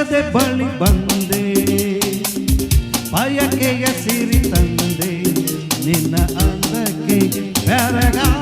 ಬಯಸದೆ ಬಳಿ ಬಂದೆ. ಬಯಕೆಯ ಸಿರಿ ತಂದೆ ನಿನ್ನ ಅಂದಕ್ಕೆ ಬೆರಗಾದೆ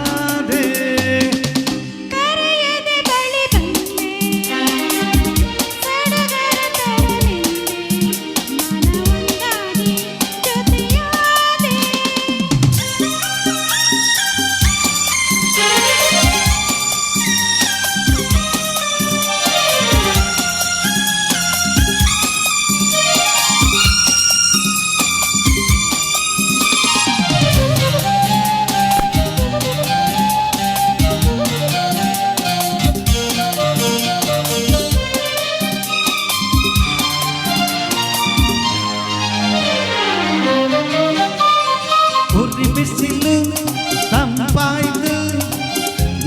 ತಂಪಾಯ್ತು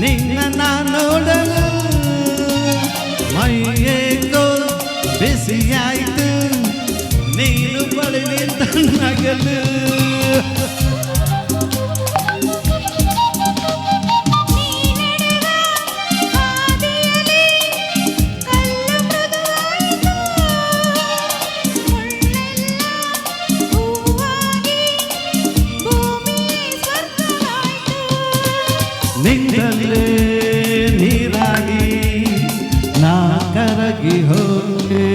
ನಿನ್ನ ನಾನೋಡಲು ಮೈಯೇಗೋ ಬಿಸಿಯಾಯ್ತು. ನೀನು ಬಳಿ ನಗಲು. ನಿಂದಲೇ ನೀರಾಗಿ ನಾ ಕರಗಿ ಹೋಗೆ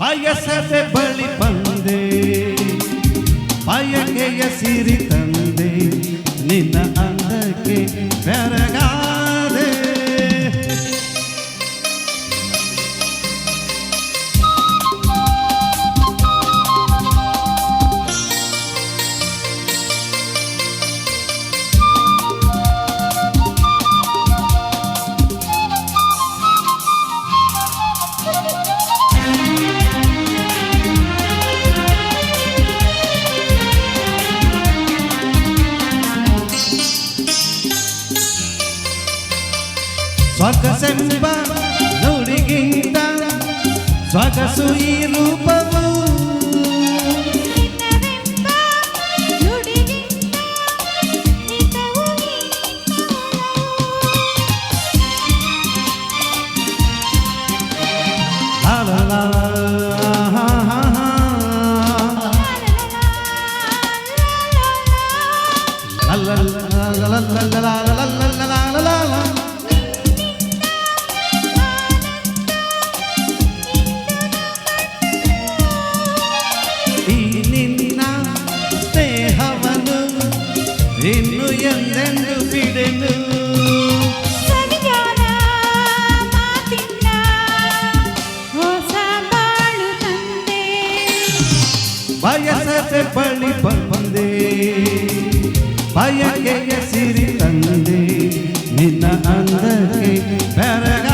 ಬಯಸದೆ ಬಳಿ ಬಂದೆ. ಬಯಕೆಯ ಸಿರಿ ತಂದೆ. ನಿನ್ನ ಸೊಗಸೆಂಬ ನುಡಿಗಿಂತ ಸೊಗಸು ಈ ರೂಪವು ಬಯಸದೆ ಬಳಿ ಬಂದೆ. ಬಯಕೆಯ ಸಿರಿ ತಂದೆ. ನಿನ್ನ ಅಂದಕ್ಕೆ ಬೆರಗ